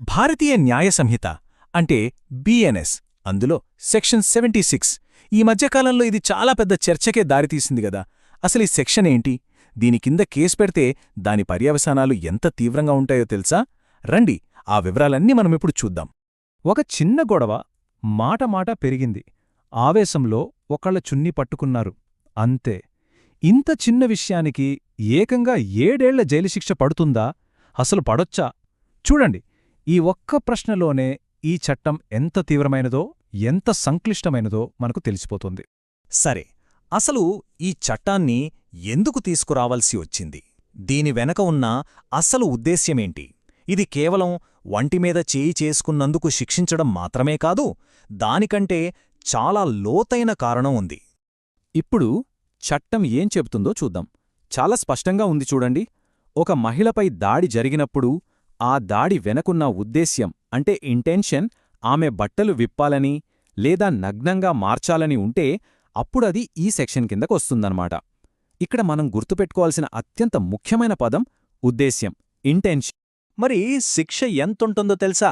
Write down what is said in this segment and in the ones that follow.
భారతీయ న్యాయ సంహిత అంటే బిఎన్ఎస్ అందులో సెక్షన్ సెవెంటీ సిక్స్. ఈ మధ్యకాలంలో ఇది చాలా పెద్ద చర్చకే దారితీసింది గదా. అసలు ఈ సెక్షన్ ఏంటి? దీని కింద కేసు పెడితే దాని పర్యవసానాలు ఎంత తీవ్రంగా ఉంటాయో తెలుసా? రండి ఆ వివరాలన్నీ మనమిప్పుడు చూద్దాం. ఒక చిన్న గొడవ మాట మాట పెరిగింది. ఆవేశంలో ఒకళ్ళ చున్ని పట్టుకున్నారు. అంతే. ఇంత చిన్న విషయానికి ఏకంగా ఏడేళ్ళ జైలు శిక్ష పడుతుందా? అసలు పడొచ్చా? చూడండి. ఈ ఒక్క ప్రశ్నలోనే ఈ చట్టం ఎంత తీవ్రమైనదో ఎంత సంక్లిష్టమైనదో మనకు తెలిసిపోతుంది. సరే అసలు ఈ చట్టాన్ని ఎందుకు తీసుకురావాల్సి వచ్చింది? దీని వెనక ఉన్న అసలు ఉద్దేశ్యమేంటి? ఇది కేవలం వంటిమీద చేయి చేసుకున్నందుకు శిక్షించడం మాత్రమే కాదు దానికంటే చాలా లోతైన కారణం ఉంది. ఇప్పుడు చట్టం ఏం చెబుతుందో చూద్దాం. చాలా స్పష్టంగా ఉంది చూడండి. ఒక మహిళపై దాడి జరిగినప్పుడు ఆ దాడి వెనకున్న ఉద్దేశ్యం అంటే ఇంటెన్షన్ ఆమె బట్టలు విప్పాలని లేదా నగ్నంగా మార్చాలని ఉంటే అప్పుడది ఈ సెక్షన్ కిందకొస్తుందన్నమాట ఇక్కడ మనం గుర్తుపెట్టుకోవాల్సిన అత్యంత ముఖ్యమైన పదం ఉద్దేశ్యం ఇంటెన్షన్. మరి శిక్ష ఎంతుంటుందో తెలుసా?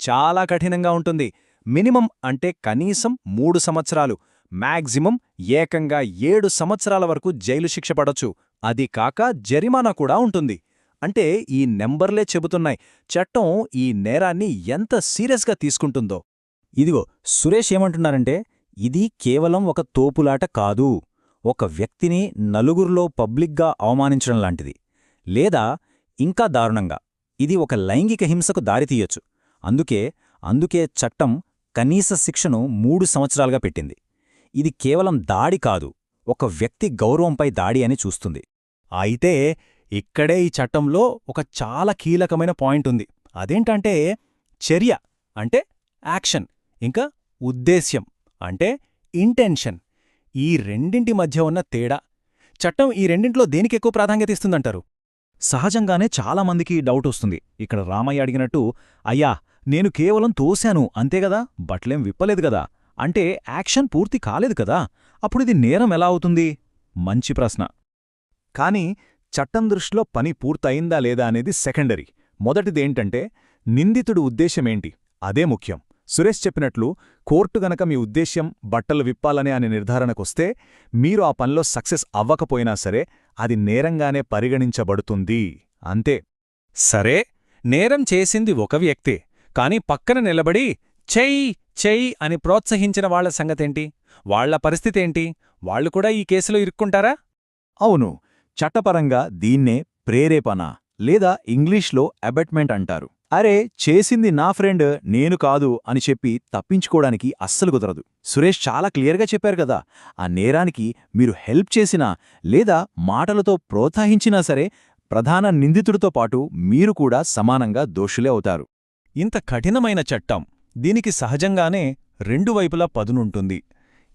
చాలా కఠినంగా ఉంటుంది. మినిమం అంటే కనీసం మూడు సంవత్సరాలు మ్యాక్సిమం ఏకంగా ఏడు సంవత్సరాల వరకు జైలు శిక్ష పడొచ్చు. అది కాక జరిమానా కూడా ఉంటుంది. అంటే ఈ నెంబర్లే చెబుతున్నాయి. చట్టం ఈ నేరాన్ని ఎంత సీరియస్గా తీసుకుంటుందో. ఇదిగో సురేష్ ఏమంటున్నారంటే ఇది కేవలం ఒక తోపులాట కాదు. ఒక వ్యక్తిని నలుగురిలో పబ్లిక్గా అవమానించడం లాంటిది. లేదా ఇంకా దారుణంగా ఇది ఒక లైంగిక హింసకు దారితీయొచ్చు అందుకే అందుకే చట్టం కనీస శిక్షను మూడు సంవత్సరాలుగా పెట్టింది. ఇది కేవలం దాడి కాదు ఒక వ్యక్తి గౌరవంపై దాడి అని చూస్తుంది. అయితే ఇక్కడే ఈ చట్టంలో ఒక చాలా కీలకమైన పాయింట్ ఉంది. అదేంటంటే చర్య అంటే యాక్షన్ ఇంకా ఉద్దేశ్యం అంటే ఇంటెన్షన్. ఈ రెండింటి మధ్య ఉన్న తేడా చట్టం ఈ రెండింట్లో దేనికెక్కువ ప్రాధాన్యత ఇస్తుందంటారు? సహజంగానే చాలామందికి డౌట్ వస్తుంది. ఇక్కడ రామయ్య అడిగినట్టు అయ్యా నేను కేవలం తోశాను అంతేగదా బట్లేం విప్పలేదు గదా అంటే యాక్షన్ పూర్తి కాలేదు కదా? అప్పుడిది నేరం ఎలా అవుతుంది? మంచి ప్రశ్న. కాని చట్టం దృష్టిలో పని పూర్తయిందా లేదా అనేది సెకండరీ. మొదటిదేంటంటే నిందితుడు ఉద్దేశ్యమేంటి అదే ముఖ్యం. సురేష్ చెప్పినట్లు కోర్టు గనక మీ ఉద్దేశ్యం బట్టలు విప్పాలనే అనే నిర్ధారణకొస్తే మీరు ఆ పనిలో సక్సెస్ అవ్వకపోయినా సరే అది నేరంగానే పరిగణించబడుతుంది. అంతే. సరే నేరం చేసింది ఒక వ్యక్తే కాని పక్కన నిలబడి చెయ్యి చెయ్యి అని ప్రోత్సహించిన వాళ్ళ సంగతేంటి? వాళ్ళ పరిస్థితేంటి? వాళ్ళు కూడా ఈ కేసులో ఇరుక్కుంటారా? అవును. చట్టపరంగా దీన్నే ప్రేరేపణ లేదా ఇంగ్లీష్లో అబెట్మెంట్ అంటారు. అరే చేసింది నా ఫ్రెండ్ నేను కాదు అని చెప్పి తప్పించుకోవడానికి అస్సలు కుదరదు. సురేష్ చాలా క్లియర్గా చెప్పారు కదా ఆ నేరానికి మీరు హెల్ప్ చేసినా లేదా మాటలతో ప్రోత్సహించినా సరే ప్రధాన నిందితుడితో పాటు మీరు కూడా సమానంగా దోషులే అవుతారు. ఇంత కఠినమైన చట్టం దీనికి సహజంగానే రెండు వైపులా పదునుంటుంది.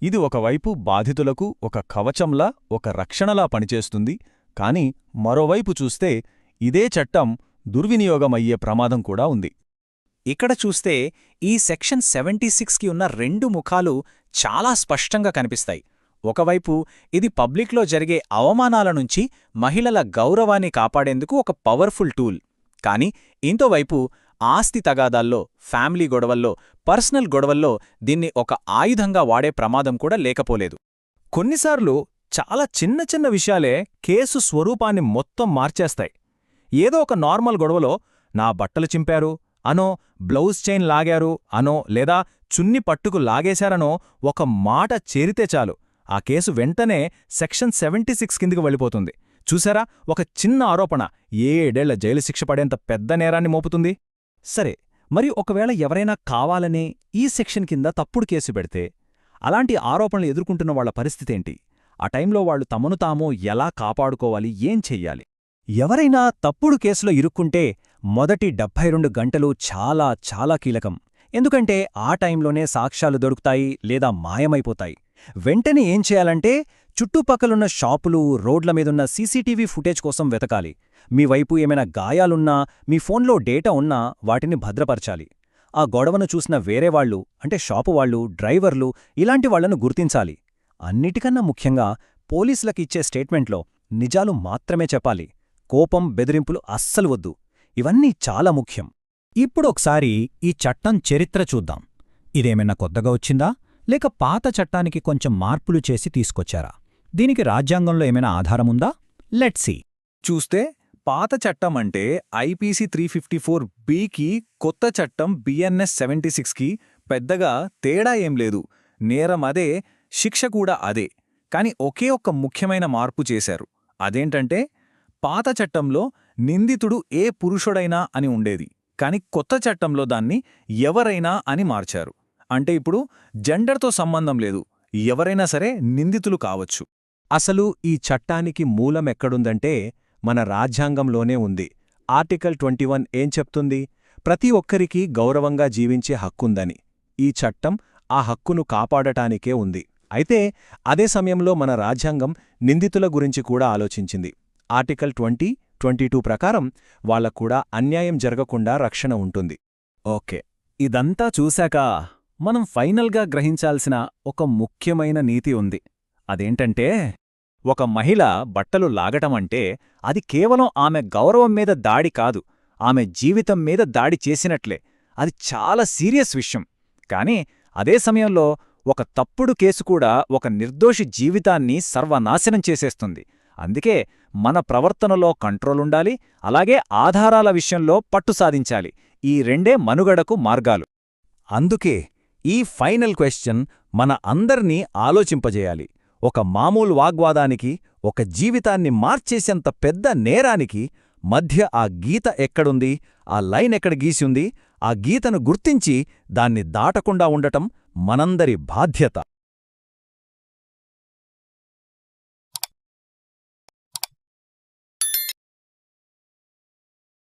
ఇది ఒకవైపు బాధితులకు ఒక కవచంలా ఒక రక్షణలా పనిచేస్తుంది. కాని మరోవైపు చూస్తే ఇదే చట్టం దుర్వినియోగమయ్యే ప్రమాదం కూడా ఉంది. ఇక్కడ చూస్తే ఈ సెక్షన్ సెవెంటీ సిక్స్కి ఉన్న రెండు ముఖాలు చాలా స్పష్టంగా కనిపిస్తాయి. ఒకవైపు ఇది పబ్లిక్లో జరిగే అవమానాల నుంచి మహిళల గౌరవాన్ని కాపాడేందుకు ఒక పవర్ఫుల్ టూల్. కాని ఇంతోవైపు ఆస్తి తగాదాల్లో ఫ్యామిలీ గొడవల్లో పర్సనల్ గొడవల్లో దీన్ని ఒక ఆయుధంగా వాడే ప్రమాదం కూడా లేకపోలేదు. కొన్నిసార్లు చాలా చిన్న చిన్న విషయాలే కేసు స్వరూపాన్ని మొత్తం మార్చేస్తాయి. ఏదో ఒక నార్మల్ గొడవలో నా బట్టలు చింపారు అనో బ్లౌజ్ చైన్ లాగారు అనో లేదా చున్ని పట్టుకు లాగేశారనో ఒక మాట చేరితే చాలు. ఆ కేసు వెంటనే సెక్షన్ సెవెంటీ సిక్స్ కిందికి వెళ్ళిపోతుంది. చూసారా? ఒక చిన్న ఆరోపణ. ఏడేళ్ళ జైలు శిక్ష పడేంత పెద్ద నేరాన్ని మోపుతుంది? సరే మరి ఒకవేళ ఎవరైనా కావాలనే ఈ సెక్షన్ కింద తప్పుడు కేసు పెడితే అలాంటి ఆరోపణలు ఎదుర్కొంటున్న వాళ్ళ పరిస్థితేంటి ఆ టైంలో వాళ్ళు తమను తాము ఎలా కాపాడుకోవాలి? ఏం చెయ్యాలి? ఎవరైనా తప్పుడు కేసులో ఇరుక్కుంటే మొదటి డెబ్భై రెండు గంటలు చాలా చాలా కీలకం. ఎందుకంటే ఆ టైంలోనే సాక్ష్యాలు దొరుకుతాయి లేదా మాయమైపోతాయి. వెంటనే ఏం చేయాలంటే చుట్టుపక్కలున్న షాపులు రోడ్ల మీదున్న సీసీటీవీ ఫుటేజ్ కోసం వెతకాలి. మీ వైపు ఏమైనా గాయాలున్నా మీ ఫోన్లో డేటా ఉన్నా వాటిని భద్రపరచాలి. ఆ గొడవను చూసిన వేరేవాళ్ళు అంటే షాపు వాళ్ళు డ్రైవర్లు ఇలాంటి వాళ్ళను గుర్తించాలి. అన్నిటికన్నా ముఖ్యంగా పోలీసులకిచ్చే స్టేట్మెంట్లో నిజాలు మాత్రమే చెప్పాలి. కోపం బెదిరింపులు అస్సలు వద్దు. ఇవన్నీ చాలా ముఖ్యం. ఇప్పుడొకసారి ఈ చట్టం చరిత్ర చూద్దాం. ఇదేమైనా కొత్తగా వచ్చిందా? లేక పాత చట్టానికి కొంచెం మార్పులు చేసి తీసుకొచ్చారా? దీనికి రాజ్యాంగంలో ఏమైనా ఆధారముందా? లెట్సీ సీ. చూస్తే పాత చట్టం అంటే ఐపీసీ త్రీ ఫిఫ్టీ ఫోర్ బికి కొత్త చట్టం బిఎన్ఎస్ సెవెంటీ సిక్స్కి పెద్దగా తేడా ఏం లేదు. నేరం అదే శిక్ష కూడా అదే. కాని ఒకే ఒక్క ముఖ్యమైన మార్పు చేశారు. అదేంటంటే పాత చట్టంలో నిందితుడు ఏ పురుషుడైనా అని ఉండేది. కాని కొత్త చట్టంలో దాన్ని ఎవరైనా అని మార్చారు. అంటే ఇప్పుడు జెండర్తో సంబంధం లేదు. ఎవరైనా సరే నిందితులు కావచ్చు. అసలు ఈ చట్టానికి మూలమెక్కడుందంటే మన రాజ్యాంగంలోనే ఉంది. ఆర్టికల్ ట్వంటీవన్ ఏం చెప్తుంది? ప్రతి ఒక్కరికీ గౌరవంగా జీవించే హక్కుందని. ఈ చట్టం ఆ హక్కును కాపాడటానికే ఉంది. అయితే అదే సమయంలో మన రాజ్యాంగం నిందితుల గురించి కూడా ఆలోచించింది. ఆర్టికల్ ట్వంటీ ట్వంటీ టూ ప్రకారం వాళ్ళక్కూడా అన్యాయం జరగకుండా రక్షణ ఉంటుంది. ఓకే. ఇదంతా చూశాక మనం ఫైనల్గా గ్రహించాల్సిన ఒక ముఖ్యమైన నీతి ఉంది. అదేంటంటే ఒక మహిళ బట్టలు లాగటమంటే అది కేవలం ఆమె గౌరవం మీద దాడి కాదు ఆమె జీవితం మీద దాడి చేసినట్లే. అది చాలా సీరియస్ విషయం. కాని అదే సమయంలో ఒక తప్పుడు కేసు కూడా ఒక నిర్దోషి జీవితాన్ని సర్వనాశనం చేసేస్తుంది. అందుకే మన ప్రవర్తనలో కంట్రోలుండాలి అలాగే ఆధారాల విషయంలో పట్టు సాధించాలి. ఈ రెండే మనుగడకు మార్గాలు. అందుకే ఈ ఫైనల్ క్వశ్చన్ మన అందర్నీ ఆలోచింపజేయాలి. ఒక మామూలు వాగ్వాదానికి ఒక జీవితాన్ని మార్చేసేంత పెద్ద నేరానికి మధ్య ఆ గీత ఎక్కడుంది ఆ లైన్ ఎక్కడ గీసింది ఆ గీతను గుర్తించి దాన్ని దాటకుండా ఉండటం మనందరి బాధ్యత.